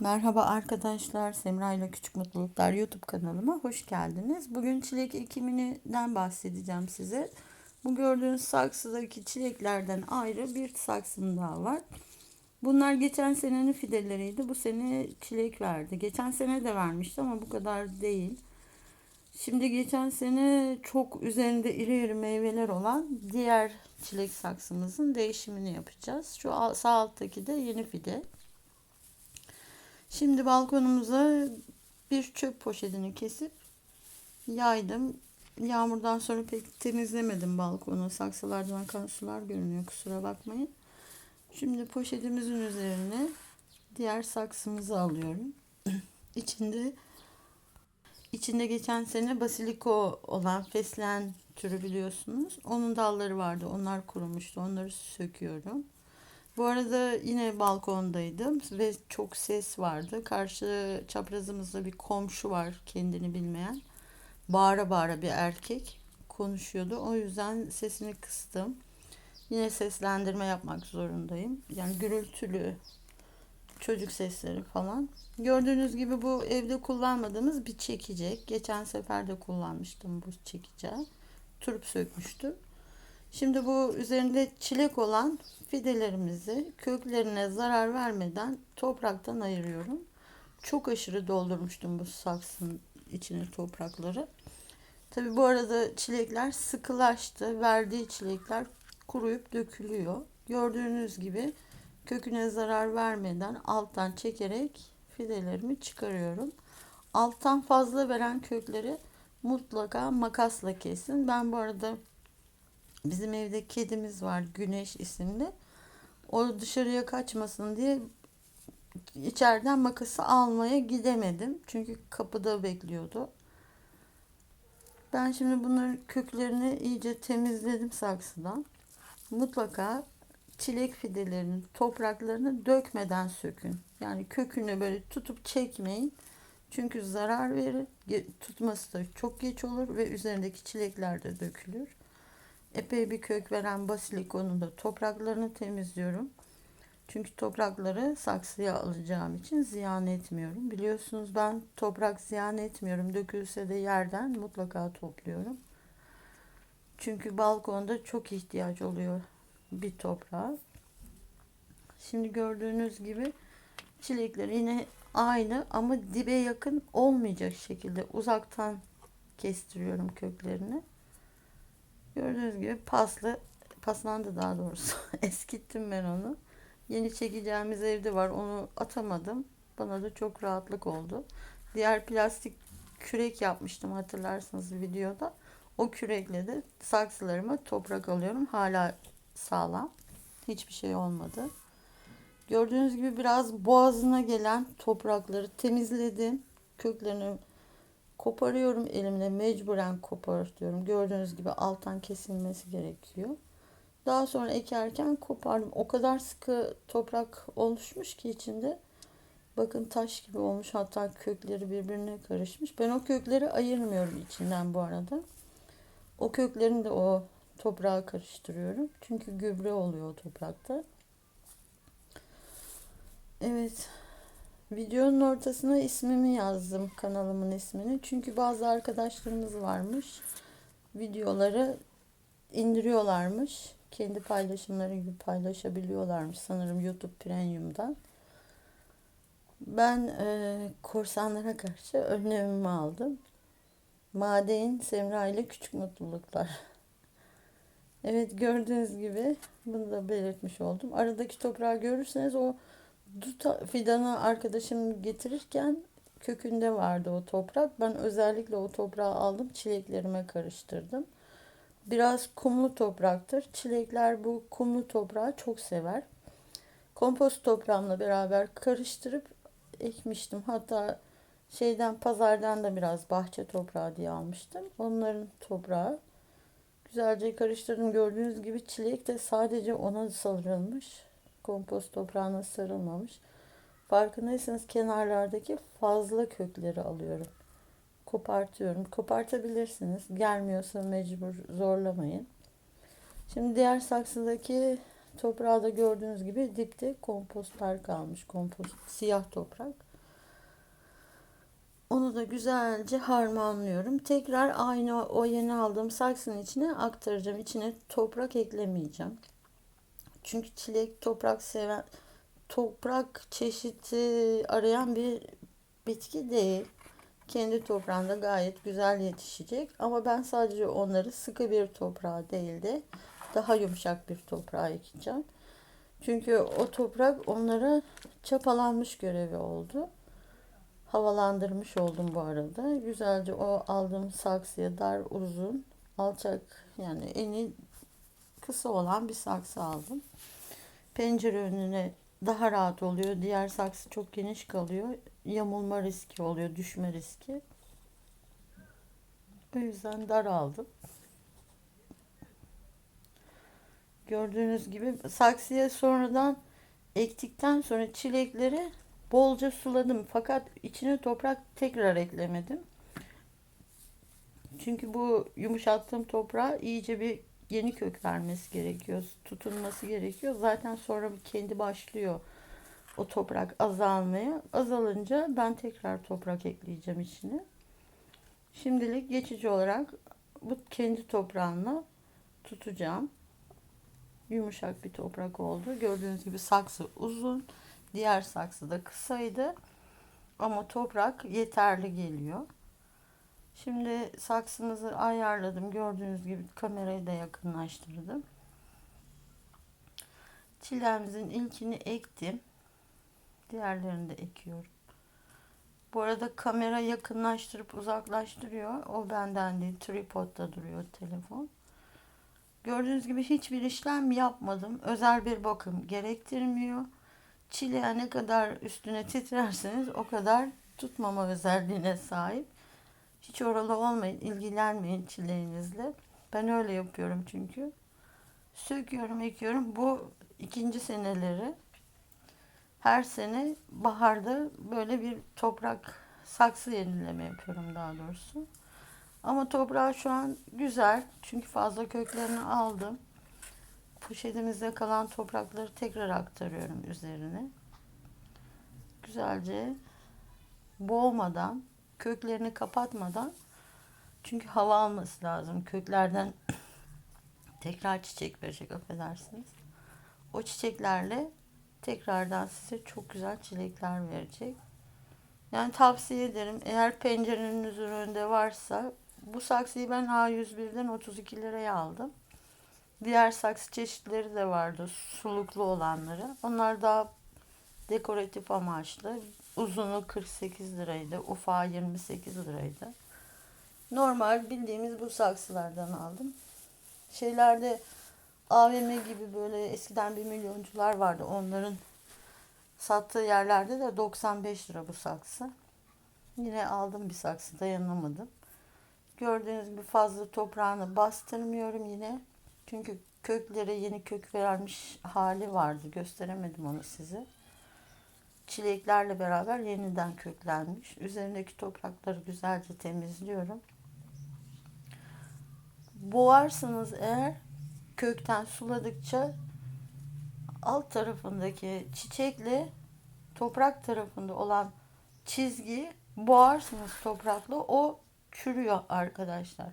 Merhaba arkadaşlar, Semra ile Küçük Mutluluklar YouTube kanalıma hoş geldiniz. Bugün çilek ekiminden bahsedeceğim size. Bu gördüğünüz saksıdaki çileklerden ayrı bir saksım daha var. Bunlar geçen senenin fideleriydi. Bu sene çilek verdi. Geçen sene de vermişti ama bu kadar değil. Şimdi geçen sene çok üzerinde iri iri meyveler olan diğer çilek saksımızın değişimini yapacağız. Şu sağ alttaki de yeni fide. Şimdi balkonumuza bir çöp poşetini kesip yaydım. Yağmurdan sonra pek temizlemedim balkonu. Saksılardan akan sular görünüyor kusura bakmayın. Şimdi poşetimizin üzerine diğer saksımızı alıyorum. İçinde içinde geçen sene basiliko olan fesleğen türü biliyorsunuz. Onun dalları vardı. Onlar kurumuştu. Onları söküyorum. Bu arada yine balkondaydım ve çok ses vardı. Karşı çaprazımızda bir komşu var kendini bilmeyen. Bağıra bağıra bir erkek konuşuyordu. O yüzden sesini kıstım. Yine seslendirme yapmak zorundayım. Yani gürültülü çocuk sesleri falan. Gördüğünüz gibi bu evde kullanmadığımız bir çekicek. Geçen sefer de kullanmıştım bu çekici. Turp sökmüştüm. Şimdi bu üzerinde çilek olan fidelerimizi köklerine zarar vermeden topraktan ayırıyorum. Çok aşırı doldurmuştum bu saksının içine toprakları. Tabi bu arada çilekler sıkılaştı. Verdiği çilekler kuruyup dökülüyor. Gördüğünüz gibi köküne zarar vermeden alttan çekerek fidelerimi çıkarıyorum. Alttan fazla veren kökleri mutlaka makasla kesin. Ben bu arada Bizim evde kedimiz var Güneş isimli. O dışarıya kaçmasın diye içeriden makası almaya gidemedim. Çünkü kapıda bekliyordu. Ben şimdi bunların köklerini iyice temizledim saksıdan. Mutlaka çilek fidelerinin topraklarını dökmeden sökün. Yani kökünü böyle tutup çekmeyin. Çünkü zarar verir. Tutması da çok geç olur ve üzerindeki çilekler de dökülür epey bir kök veren basilikonun da topraklarını temizliyorum. Çünkü toprakları saksıya alacağım için ziyan etmiyorum. Biliyorsunuz ben toprak ziyan etmiyorum. Dökülse de yerden mutlaka topluyorum. Çünkü balkonda çok ihtiyaç oluyor bir toprağa. Şimdi gördüğünüz gibi çilekler yine aynı ama dibe yakın olmayacak şekilde uzaktan kestiriyorum köklerini. Gördüğünüz gibi paslı, paslandı daha doğrusu. Eskittim ben onu. Yeni çekeceğimiz evde var. Onu atamadım. Bana da çok rahatlık oldu. Diğer plastik kürek yapmıştım hatırlarsınız videoda. O kürekle de saksılarıma toprak alıyorum. Hala sağlam. Hiçbir şey olmadı. Gördüğünüz gibi biraz boğazına gelen toprakları temizledim. Köklerini Koparıyorum elimle mecburen kopartıyorum. Gördüğünüz gibi alttan kesilmesi gerekiyor. Daha sonra ekerken kopardım. O kadar sıkı toprak oluşmuş ki içinde. Bakın taş gibi olmuş. Hatta kökleri birbirine karışmış. Ben o kökleri ayırmıyorum içinden bu arada. O köklerini de o toprağa karıştırıyorum. Çünkü gübre oluyor o toprakta. Evet. Videonun ortasına ismimi yazdım kanalımın ismini. Çünkü bazı arkadaşlarımız varmış. Videoları indiriyorlarmış. Kendi paylaşımları gibi paylaşabiliyorlarmış sanırım YouTube Premium'dan. Ben e, korsanlara karşı önlemimi aldım. Madein Semra ile Küçük Mutluluklar. Evet gördüğünüz gibi bunu da belirtmiş oldum. Aradaki toprağı görürseniz o dut fidanı arkadaşım getirirken kökünde vardı o toprak. Ben özellikle o toprağı aldım çileklerime karıştırdım. Biraz kumlu topraktır. Çilekler bu kumlu toprağı çok sever. Kompost toprağımla beraber karıştırıp ekmiştim. Hatta şeyden pazardan da biraz bahçe toprağı diye almıştım. Onların toprağı güzelce karıştırdım. Gördüğünüz gibi çilek de sadece ona sarılmış kompost toprağına sarılmamış. Farkındaysanız kenarlardaki fazla kökleri alıyorum. Kopartıyorum. Kopartabilirsiniz. Gelmiyorsa mecbur zorlamayın. Şimdi diğer saksıdaki toprağı da gördüğünüz gibi dipte kompostlar kalmış. Kompost, siyah toprak. Onu da güzelce harmanlıyorum. Tekrar aynı o yeni aldığım saksının içine aktaracağım. İçine toprak eklemeyeceğim. Çünkü çilek toprak seven, toprak çeşidi arayan bir bitki değil. Kendi toprağında gayet güzel yetişecek. Ama ben sadece onları sıkı bir toprağa değil de daha yumuşak bir toprağa ekeceğim. Çünkü o toprak onlara çapalanmış görevi oldu. Havalandırmış oldum bu arada. Güzelce o aldığım saksıya dar uzun alçak yani eni kısa olan bir saksı aldım. Pencere önüne daha rahat oluyor. Diğer saksı çok geniş kalıyor. Yamulma riski oluyor, düşme riski. O yüzden dar aldım. Gördüğünüz gibi saksıya sonradan ektikten sonra çilekleri bolca suladım. Fakat içine toprak tekrar eklemedim. Çünkü bu yumuşattığım toprağa iyice bir yeni kök vermesi gerekiyor. Tutunması gerekiyor. Zaten sonra kendi başlıyor o toprak azalmaya. Azalınca ben tekrar toprak ekleyeceğim içine. Şimdilik geçici olarak bu kendi toprağımla tutacağım. Yumuşak bir toprak oldu. Gördüğünüz gibi saksı uzun. Diğer saksı da kısaydı. Ama toprak yeterli geliyor. Şimdi saksımızı ayarladım. Gördüğünüz gibi kamerayı da yakınlaştırdım. Çilemizin ilkini ektim. Diğerlerini de ekiyorum. Bu arada kamera yakınlaştırıp uzaklaştırıyor. O benden değil. Tripod'da duruyor telefon. Gördüğünüz gibi hiçbir işlem yapmadım. Özel bir bakım gerektirmiyor. Çileğe ne kadar üstüne titrerseniz o kadar tutmama özelliğine sahip. Hiç oralı olmayın, ilgilenmeyin çileğinizle. Ben öyle yapıyorum çünkü. Söküyorum, ekiyorum. Bu ikinci seneleri. Her sene baharda böyle bir toprak saksı yenileme yapıyorum daha doğrusu. Ama toprağı şu an güzel. Çünkü fazla köklerini aldım. Poşetimizde kalan toprakları tekrar aktarıyorum üzerine. Güzelce boğmadan, köklerini kapatmadan çünkü hava alması lazım. Köklerden tekrar çiçek verecek affedersiniz. O çiçeklerle tekrardan size çok güzel çilekler verecek. Yani tavsiye ederim. Eğer pencerenizin önünde varsa bu saksıyı ben A101'den 32 liraya aldım. Diğer saksı çeşitleri de vardı. Suluklu olanları. Onlar daha dekoratif amaçlı. Uzunu 48 liraydı. Ufağı 28 liraydı. Normal bildiğimiz bu saksılardan aldım. Şeylerde AVM gibi böyle eskiden bir milyoncular vardı. Onların sattığı yerlerde de 95 lira bu saksı. Yine aldım bir saksı dayanamadım. Gördüğünüz gibi fazla toprağını bastırmıyorum yine. Çünkü köklere yeni kök vermiş hali vardı. Gösteremedim onu size. Çileklerle beraber yeniden köklenmiş. Üzerindeki toprakları güzelce temizliyorum. Boğarsınız eğer kökten suladıkça alt tarafındaki çiçekle toprak tarafında olan çizgiyi boğarsınız toprakla. O çürüyor arkadaşlar.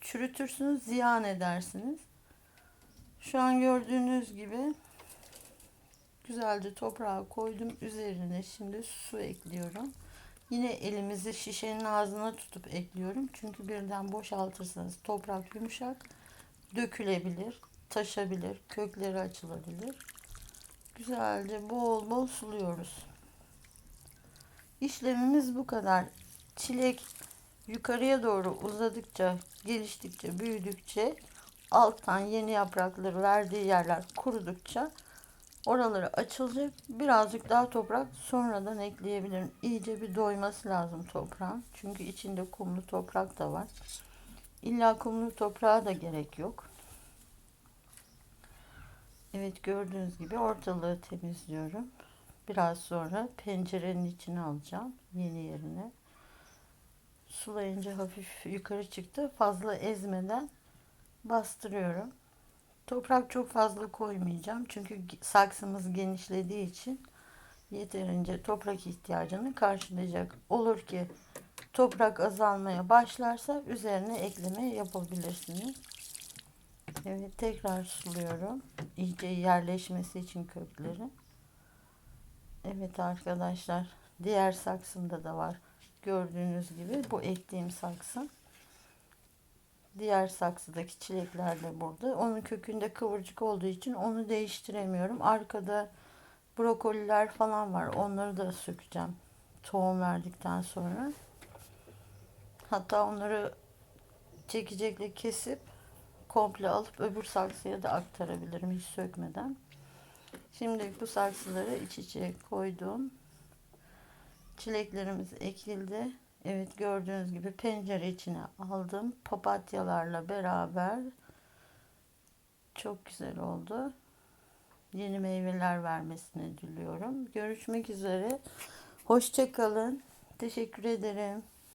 Çürütürsünüz, ziyan edersiniz. Şu an gördüğünüz gibi güzelce toprağa koydum. Üzerine şimdi su ekliyorum. Yine elimizi şişenin ağzına tutup ekliyorum. Çünkü birden boşaltırsanız toprak yumuşak, dökülebilir, taşabilir, kökleri açılabilir. Güzelce bol bol suluyoruz. İşlemimiz bu kadar. Çilek yukarıya doğru uzadıkça, geliştikçe, büyüdükçe alttan yeni yaprakları verdiği yerler kurudukça oraları açılacak. Birazcık daha toprak sonradan ekleyebilirim. İyice bir doyması lazım toprağın. Çünkü içinde kumlu toprak da var. İlla kumlu toprağa da gerek yok. Evet gördüğünüz gibi ortalığı temizliyorum. Biraz sonra pencerenin içine alacağım. Yeni yerine. Sulayınca hafif yukarı çıktı. Fazla ezmeden bastırıyorum. Toprak çok fazla koymayacağım. Çünkü saksımız genişlediği için yeterince toprak ihtiyacını karşılayacak. Olur ki toprak azalmaya başlarsa üzerine ekleme yapabilirsiniz. Evet tekrar suluyorum. İyice yerleşmesi için kökleri. Evet arkadaşlar diğer saksımda da var. Gördüğünüz gibi bu ektiğim saksı. Diğer saksıdaki çilekler de burada. Onun kökünde kıvırcık olduğu için onu değiştiremiyorum. Arkada brokoliler falan var. Onları da sökeceğim. Tohum verdikten sonra. Hatta onları çekecekle kesip komple alıp öbür saksıya da aktarabilirim hiç sökmeden. Şimdi bu saksıları iç içe koydum. Çileklerimiz ekildi. Evet gördüğünüz gibi pencere içine aldım. Papatyalarla beraber çok güzel oldu. Yeni meyveler vermesini diliyorum. Görüşmek üzere. Hoşçakalın. Teşekkür ederim.